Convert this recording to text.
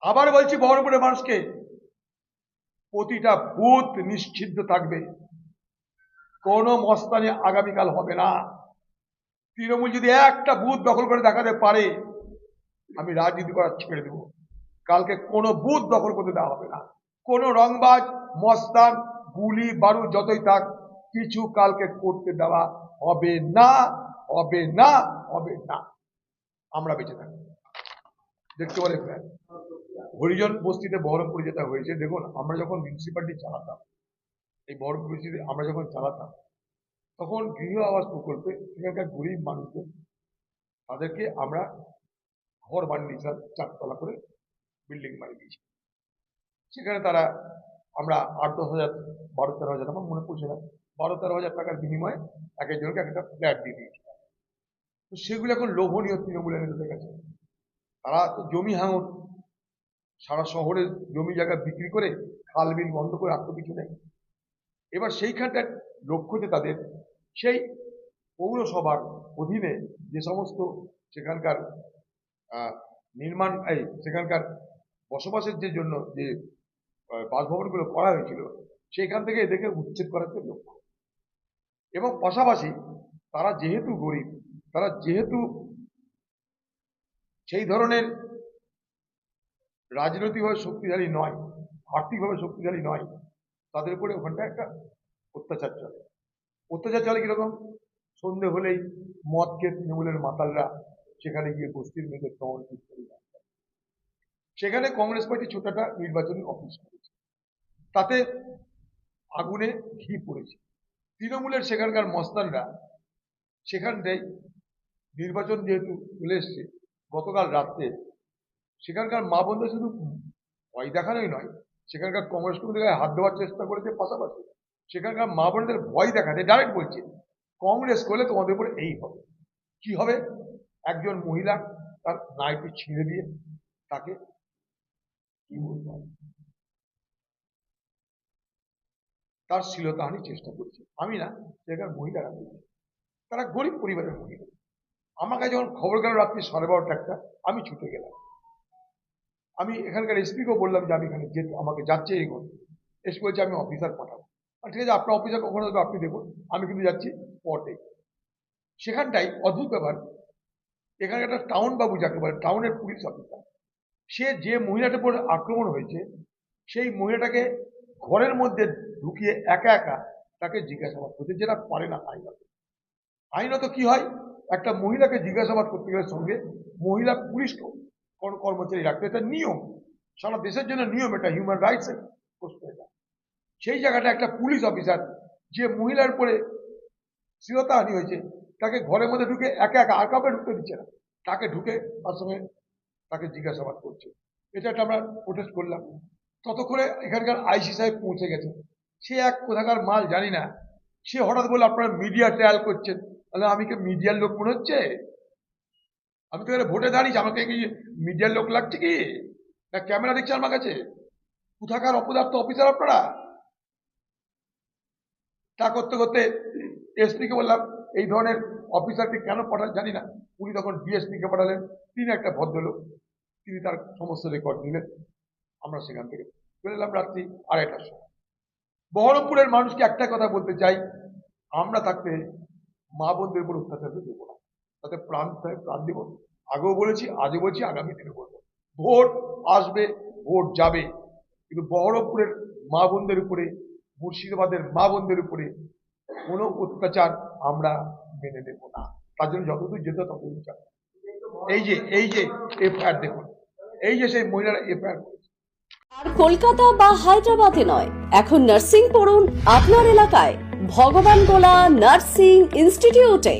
আবার বলছি বহরমপুরের মানুষকে, প্রতিটা বুথ নিশ্চিদ্ধ থাকবে। কোনো মস্তানি আগামীকাল হবে না। তৃণমূল যদি একটা বুথ দখল করে দেখাতে পারে, আমি রাজনীতি করা ছেড়ে দেবো। কালকে কোনো বুথ দখল করতে দেওয়া হবে না। কোনো রংবাজ, মস্তান, গুলি বারু যতই থাক, কিছু কালকে করতে দেওয়া হবে না হবে না হবে না। আমরা বেঁচে থাকব। দেখতে পারে হরিজন বস্তিতে বহরমপুরে যেটা হয়েছে, দেখুন, আমরা যখন মিউনিসিপালিটি চালাতাম, এই বহরমপুর বস্তিতে আমরা যখন চালাতাম, তখন গৃহ আবাস প্রকল্পে সেখানকার গরিব মানুষদের, তাদেরকে আমরা ঘর বানিয়ে দিয়েছিলাম, চারতলা করে বিল্ডিং বানিয়ে দিয়েছি সেখানে তারা, আমরা আট দশ হাজার, বারো তেরো হাজার, আমার মনে পড়ছে না, বারো তেরো হাজার টাকার বিনিময়ে এক একজনকে একটা ফ্ল্যাট দিয়ে দিয়েছি তো সেগুলো এখন লোভনীয় তৃণমূলের নেতাদের কাছে। তারা তো জমি হাঙর সারা শহরের জমি জায়গা বিক্রি করে খাল বিল বন্ধ করে আর তো কিছু নেই এবার সেইখানটার লক্ষ্য যে তাদের। সেই পৌরসভার অধীনে যে সমস্ত সেখানকার নির্মাণ, এই সেখানকার বসবাসের যে জন্য যে বাসভবনগুলো করা হয়েছিল সেখান থেকে এদেরকে উচ্ছেদ করার যে লক্ষ্য। এবং পাশাপাশি তারা যেহেতু গরিব, তারা যেহেতু সেই ধরনের রাজনৈতিকভাবে শক্তিশালী নয়, আর্থিকভাবে শক্তিশালী নয়, তাদের উপরে ওখানটা একটা অত্যাচার চলে। অত্যাচার চলে কীরকম? সন্ধে হলেই মদকে তৃণমূলের মাতালরা সেখানে গিয়ে বস্তির মেয়েদের করে সেখানে কংগ্রেস পার্টি ছোট একটা নির্বাচনী অফিস করেছে। তাতে আগুনে ঘি পড়েছে। তৃণমূলের সেখানকার মস্তানরা সেখানটাই নির্বাচন যেহেতু চলে এসছে, গতকাল রাত্রে সেখানকার মা বোনদের শুধু ভয় দেখানোই নয়, সেখানকার কংগ্রেস গায়ে হাত দেওয়ার চেষ্টা করেছে পাশাপাশি। সেখানকার মা বোনদের ভয় দেখাতে ডাইরেক্ট বলছে, কংগ্রেস করলে তোমাদের উপরে এই হবে। কি হবে? একজন মহিলা তার নাইটি ছিঁড়ে দিয়ে তাকে কি বলব আমি? তার শ্লীলতাহানির চেষ্টা করছে। আমি না, সেখানকার মহিলারা বলছে, তারা গরিব পরিবারের মহিলা। আমার কাছে যখন খবর গেল রাত্রি সাড়ে বারোটা একটা, আমি ছুটে গেলাম। আমি এখানকার এসপিকেও বললাম যে আমি এখানে যে আমাকে যাচ্ছে এই ঘর। এসপি বলছে, আমি অফিসার পাঠাবো। ঠিক আছে, আপনার অফিসার কখনো দেবে আপনি দেখুন। আমি কিন্তু যাচ্ছি স্পটে সেখানটাই অদ্ভুত ব্যাপার। এখানে একটা টাউন বাবু যাকে বলে টাউনের পুলিশ অফিসার সে যে মহিলাটার উপর আক্রমণ হয়েছে, সেই মহিলাটাকে ঘরের মধ্যে ঢুকিয়ে একা একা তাকে জিজ্ঞাসাবাদ করছে, যেটা পারে না আইনত। আইনত কি হয়? একটা মহিলাকে জিজ্ঞাসাবাদ করতে গেলে সঙ্গে মহিলা পুলিশ কর- কর্মচারী রাখতে এটা নিয়ম। সারা দেশের জন্য নিয়ম এটা হিউম্যান রাইটস প্রশ্ন এটা। সেই জায়গাটা একটা পুলিশ অফিসার যে মহিলার উপরে শ্লীলতাহানি হয়েছে, তাকে ঘরের মধ্যে ঢুকে একা একা, আর কাউকে ঢুকতে দিচ্ছে না। তাকে ঢুকে তার সঙ্গে তাকে জিজ্ঞাসাবাদ করছে। এটা একটা আমরা প্রোটেস্ট করলাম। ততক্ষণে এখানকার আইসি সাহেব পৌঁছে গেছে। সে এক কোথাকার মাল জানি না। সে হঠাৎ বলে আপনারা মিডিয়া ট্রায়াল করছেন। তাহলে আমি কি মিডিয়ার লোক মনে হচ্ছে? আমি তো ভোটে দাঁড়িয়েছি, আমাকে কি মিডিয়ার লোক লাগছে কি? না ক্যামেরা দেখছে আমার কাছে? কোথাকার অপদার্থ অফিসার আপনারা? তা করতে করতে এসপিকে বললাম, এই ধরনের অফিসারকে কেন পাঠান জানি না। উনি তখন ডিএসপিকে পাঠালেন, তিনি একটা ভদ্রলোক, তিনি তার সমস্ত রেকর্ড নিলেন। আমরা সেখান থেকে চলে এলাম রাত্রি আড়াইটার সময়। বহরমপুরের মানুষকে একটা কথা বলতে চাই, আমরা থাকতে মা বোনদের উপর অত্যাচার দেবো তাতে প্রাণ চাই প্রাণ দিব। আগেও বলেছি, আজও বলছি, আগামী দিনে বলব ভোট আসবে, ভোট যাবে। কিন্তু বহরমপুরের মা বোনদের উপরে, মুর্শিদাবাদের মা বোনদের উপরে কোনো অত্যাচার আমরা মেনে নেব না। তার জন্য যতদূর যেতে ততদূর যাবে। এই যে এই যে এফআইআর দেখুন, এই যে সেই মহিলারা এফআইআর আর কলকাতা বা হায়দ্রাবাদে নয়, এখন নার্সিং পড়ুন আপনার এলাকায়। ভগবান গোলা নার্সিং ইনস্টিটিউটে।